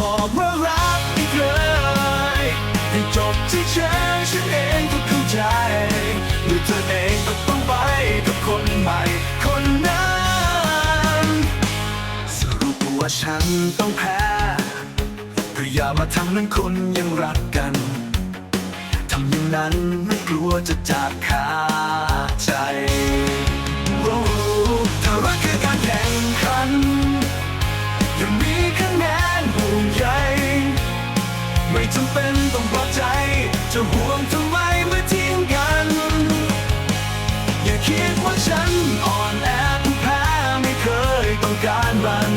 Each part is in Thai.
บอกว่ารักอีกเลยให้จบที่ฉันฉันเองก็เข้าใจหรือเธอเองก็ต้องไปกับคนใหม่ คนนั้นสรุปว่าฉันต้องแพ้ก็อย่ามาทำนั้นคนยังรักกันทำอย่างนั้นไม่กลัวจะจากขาดใจ จะห่วงทำไมเมื่อทิ้งกัน อย่าคิดว่าฉันอ่อนแอผู้แพ้ไม่เคยต้องการมัน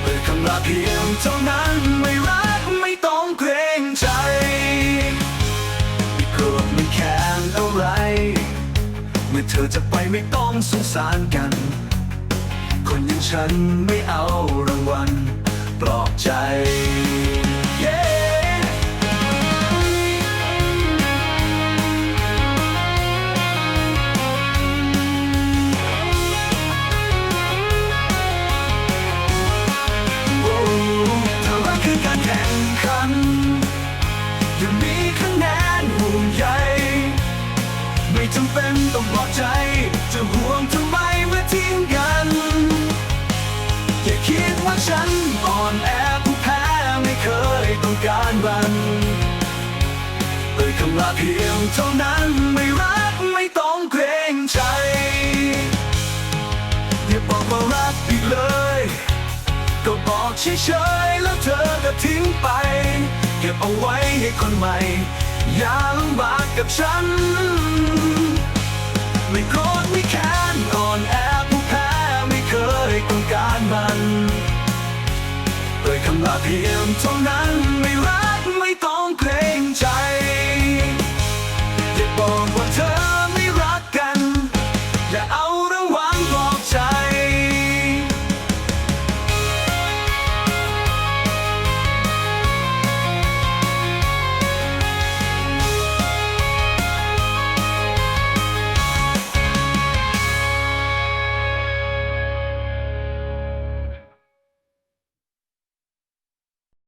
เปิดคำลาเพียงเท่านั้นไม่รักไม่ต้องเกรงใจไม่โกรธไม่แค้นอะไร เมื่อเธอจะไปไม่ต้องสงสารกัน คนอย่างฉันไม่เอารางวัลปลอบใจ ต้องบอกใจ จะห่วงทำไมเมื่อทิ้งกัน อย่าคิดว่าฉันอ่อนแอผู้แพ้ไม่เคยต้องการมันเอ่ยคำลาเพียงเท่านั้นไม่รักไม่ต้องเกรงใจ อย่าบอกว่ารักอีกเลย ก็บอกเฉยๆแล้วเธอก็ทิ้งไป เก็บเอาไว้ให้คนใหม่อย่าลำบากกับฉัน การมันเอ่ยคำลาเพียงเท่านั้นไม่รั